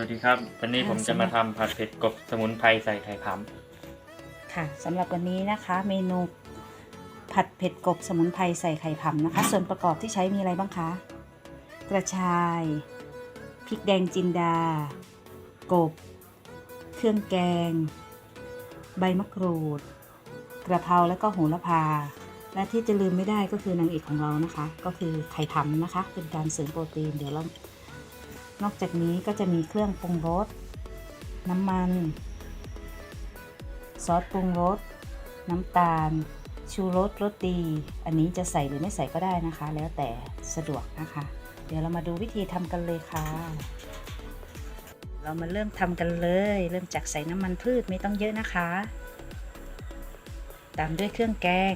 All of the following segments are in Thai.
วัสดีครับ วันนี้ผมจะมาทำผัดเผ็ดกบสมุนไพรใส่ไข่ผำค่ะสำหรับวันนี้นะคะ เมนูผัดเผ็ดกบสมุนไพรใส่ไข่ผำนะคะ ส่วนประกอบที่ใช้มีอะไรบ้างคะ กระชายพริกแดงจินดา กบ เครื่องแกง ใบมะกรูด กระเพราและก็โหระพา และที่จะลืมไม่ได้ก็คือนางเอกของเรานะคะ ก็คือไข่ผำนะคะ เป็นการเสริมโปรตีนเดี๋ยวเรา นอกจากนี้ก็จะมีเครื่องปรุงรส น้ำมัน ซอสปรุงรส น้ำตาล ชูรสรสดี อันนี้จะใส่หรือไม่ใส่ก็ได้นะคะ แล้วแต่สะดวกนะคะ เดี๋ยวเรามาดูวิธีทำกันเลยค่ะ เรามาเริ่มทำกันเลย เริ่มจากใส่น้ำมันพืชไม่ต้องเยอะนะคะ ตามด้วยเครื่องแกง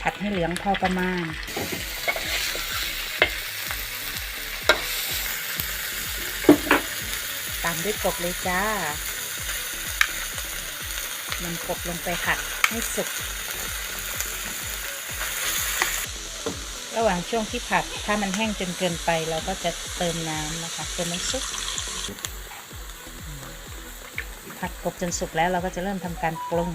ผัดให้เหลืองพอประมาณามด้วยกบเลยจ้านำกบลงไปผัดให้สุก ระหว่างช่วงที่ผัดถ้ามันแห้งจนเกินไปเราก็จะเติมน้ำนะคะจนมันสุกผัดกบจนสุกแล้วเราก็จะเริ่มทำการปรุง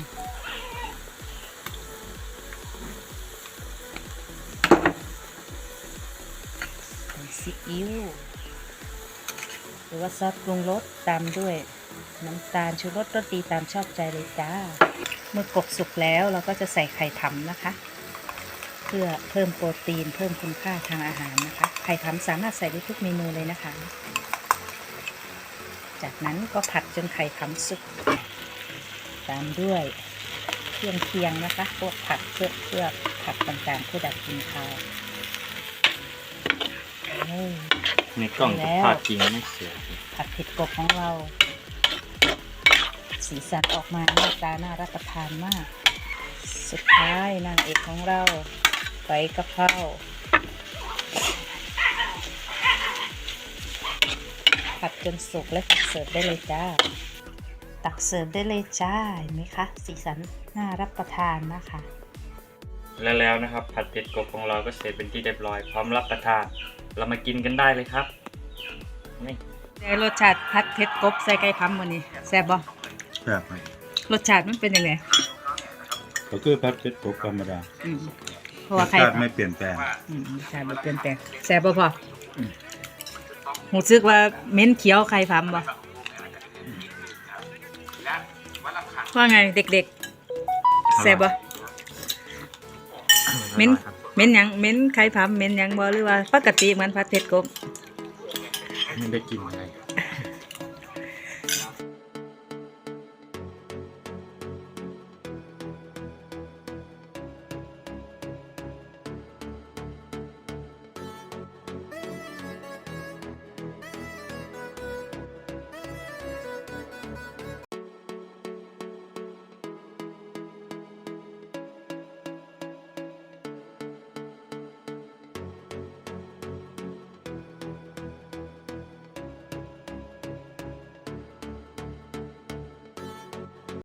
ซีอิ๊ว รือว่าซอสปรุงรสตามด้วย น้ำตาลชูรสรสดีตามชอบใจเลยจ้า เมื่อกบสุกแล้วเราก็จะใส่ไข่ผำนะคะ เพื่อเพิ่มโปรตีน เพิ่มคุณค่าทางอาหารนะคะ ไข่ผำสามารถใส่ได้ทุกเมนูเลยนะคะ จากนั้นก็ผัดจนไข่ผำสุก ตามด้วยเครื่องเคียงนะคะพวกผักเพื่อเพื่อผักต่างๆเพื่อดับกลิ่นคาว ในกล้องแล้วภาพจริงไม่สวยผัดเผ็ดกบของเรา สีสันออกมาหน้าตาน่ารับประทานมาก สุดท้ายนางเอกของเราใบกะเพราผัดจนสุกและตักเสิร์ฟได้เลยจ้า ตักเสิร์ฟได้เลยจ้าเห็นไหมคะ สีสันน่ารับประทานนะคะ และแล้วนะครับ ผัดเผ็ดกบของเราก็เสร็จเป็นที่เรียบร้อย พร้อมรับประทาน เรามากินกันได้เลยครับนี่แต่รสชาติผัดเผ็ดกบใส่ไก่พัมวันนี้แซ่บบ่แบบไหนรสชาติมันเป็นยังไงก็คือพัดเพชรกบธรรมดาอืมเพราะว่าไข่รสชาติไม่เปลี่ยนแปลง อืมใช่บ่เปลี่ยนแปลงแซ่บบ่พออหูซึกว่าเม้นเขียวไข่พำบ่ว่าไงเด็กๆแซ่บบ่ เม้นเม้นหยังเม้นไข่พำเม้นหยังบ่หรือว่าปกติเหมือนผัดเผ็ดกบ ไม่ได้กินอะไร